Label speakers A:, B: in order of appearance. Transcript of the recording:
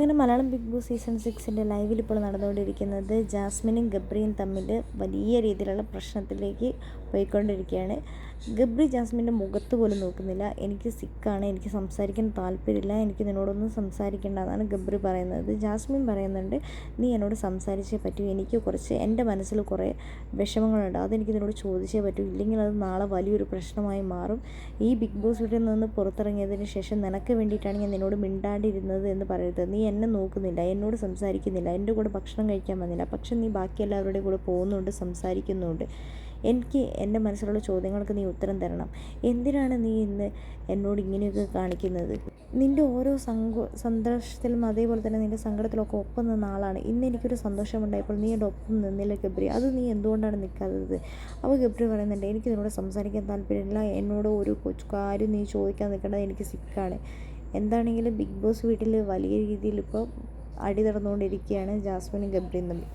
A: അങ്ങനെ Malayalam Bigg Boss season സിക്സിന്റെ ലൈവിൽ ഇപ്പോൾ നടന്നുകൊണ്ടിരിക്കുന്നത് ജാസ്മിനും ഗബ്രിയും തമ്മിൽ വലിയ രീതിയിലുള്ള പ്രശ്നത്തിലേക്ക് പോയിക്കൊണ്ടിരിക്കുകയാണ്. ഗബ്രി ജാസ്മിന്റെ മുഖത്ത് പോലും നോക്കുന്നില്ല. എനിക്ക് സിക്കാണ് എനിക്ക് സംസാരിക്കാൻ താല്പര്യമില്ല എനിക്ക് നിന്നോടൊന്നും സംസാരിക്കേണ്ട എന്നാണ് ഗബ്രി പറയുന്നത്. ജാസ്മിൻ പറയുന്നുണ്ട് നീ എന്നോട് സംസാരിച്ചേ പറ്റൂ. എനിക്ക് കുറച്ച് എന്റെ മനസ്സിൽ കുറേ വിഷമങ്ങളുണ്ട്. അതെനിക്ക് നിന്നോട് ചോദിച്ചേ പറ്റൂ. ഇല്ലെങ്കിൽ അത് നാളെ വലിയൊരു പ്രശ്നമായി മാറും. ഈ ബിഗ് ബോസ് വീട്ടിൽ നിന്ന് പുറത്തിറങ്ങിയതിന് ശേഷം നിനക്ക് വേണ്ടിയിട്ടാണ് ഞാൻ നിന്നോട് മിണ്ടാണ്ടിരുന്നത് എന്ന് പറയരുത്. നീ എന്നെ നോക്കുന്നില്ല എന്നോട് സംസാരിക്കുന്നില്ല എന്റെ കൂടെ ഭക്ഷണം കഴിക്കാൻ വന്നില്ല. പക്ഷെ നീ ബാക്കി എല്ലാവരുടെയും കൂടെ പോകുന്നുണ്ട് സംസാരിക്കുന്നുണ്ട്. എനിക്ക് എന്റെ മനസ്സിലുള്ള ചോദ്യങ്ങൾക്ക് നീ ഉത്തരം തരണം. എന്തിനാണ് നീ ഇന്ന് എന്നോട് ഇങ്ങനെയൊക്കെ കാണിക്കുന്നത്? നിന്റെ ഓരോ സങ്കോ സന്തോഷത്തിലും അതേപോലെ തന്നെ നിന്റെ സങ്കടത്തിലൊക്കെ ഒപ്പം നിന്ന ആളാണ്. ഇന്ന് എനിക്കൊരു സന്തോഷമുണ്ടായപ്പോൾ നീ എന്റെ ഒപ്പം നിന്നില്ല ഗബ്രി. അത് നീ എന്തുകൊണ്ടാണ് നിൽക്കാത്തത്? അപ്പോൾ ഗബ്രി പറയുന്നുണ്ട് എനിക്ക് നിന്നോട് സംസാരിക്കാൻ താല്പര്യമില്ല. എന്നോട് ഒരു കൊച്ചു കാര്യം നീ ചോദിക്കാൻ നിൽക്കേണ്ടത് എനിക്ക് സിക്കാണ്. എന്താണെങ്കിലും ബിഗ് ബോസ് വീട്ടിൽ വലിയ രീതിയിൽ ഇപ്പോൾ അടി നടന്നുകൊണ്ടിരിക്കുകയാണ് ജാസ്മിനും ഗബ്രിയും തമ്മിൽ.